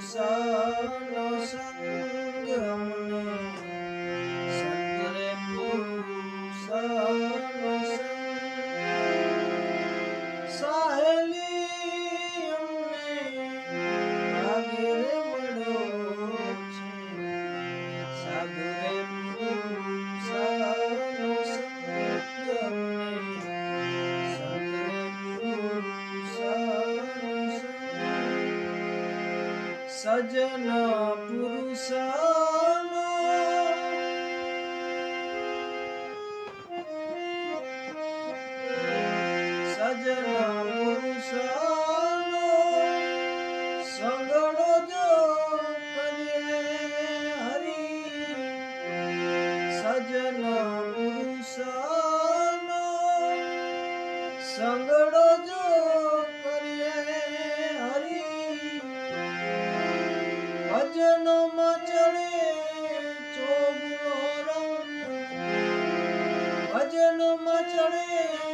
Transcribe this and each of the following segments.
ਸੰਸਾਰ ਸੰਗਮ ਨੇ સજન પુરુષ સજન પુરુષ સંગડો જો કરીએ હરી. સજન ભજન મચડે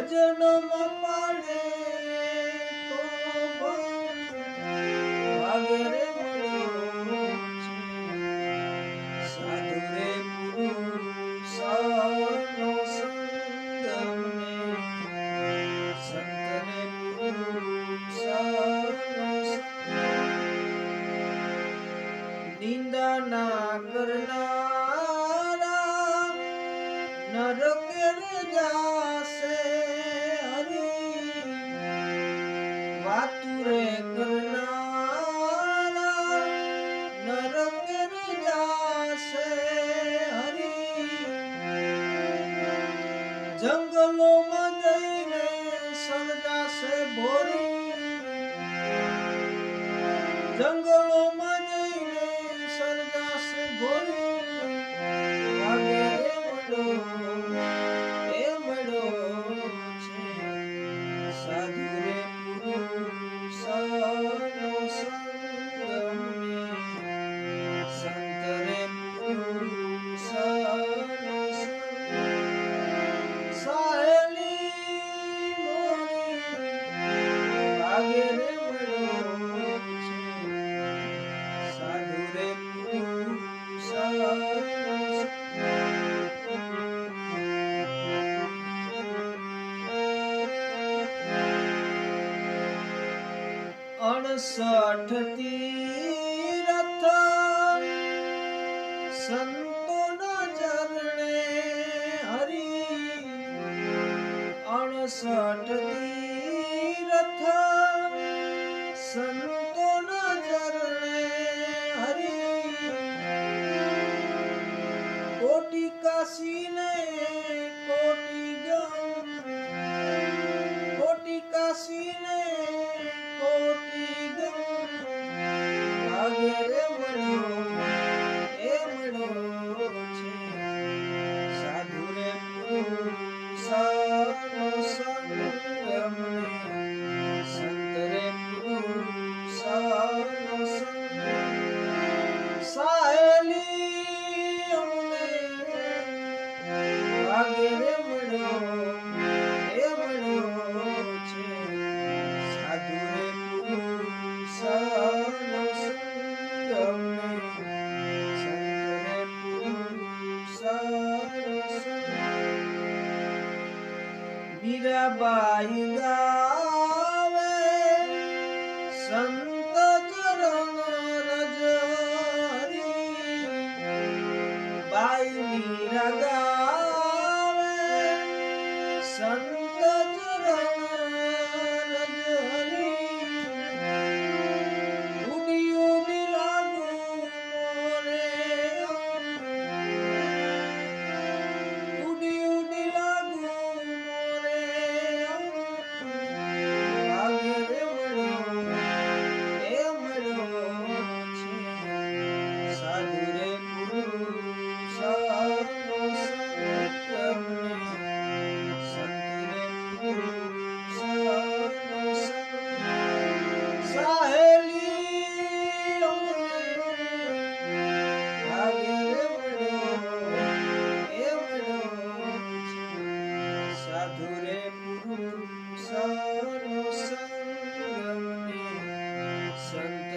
भजन નરક જાશે હરી. વાતુરે કરનારા, નરક જાશે હરી. જંગલોમાં જઈને સળગાશે ભોરી. જંગલોમાં જઈને સળગાશે ભોરી. સઠ તીરથ સંતોના ચરણે હરી અણસઠ તીરથ સંતોના ચરણે હરી કોટી કાશીને કોટી ગમ કોટી કાશીને Yeah. मीराबाई गावे संत चरण रजरी बाई मीरा Sarvam Sangam Santam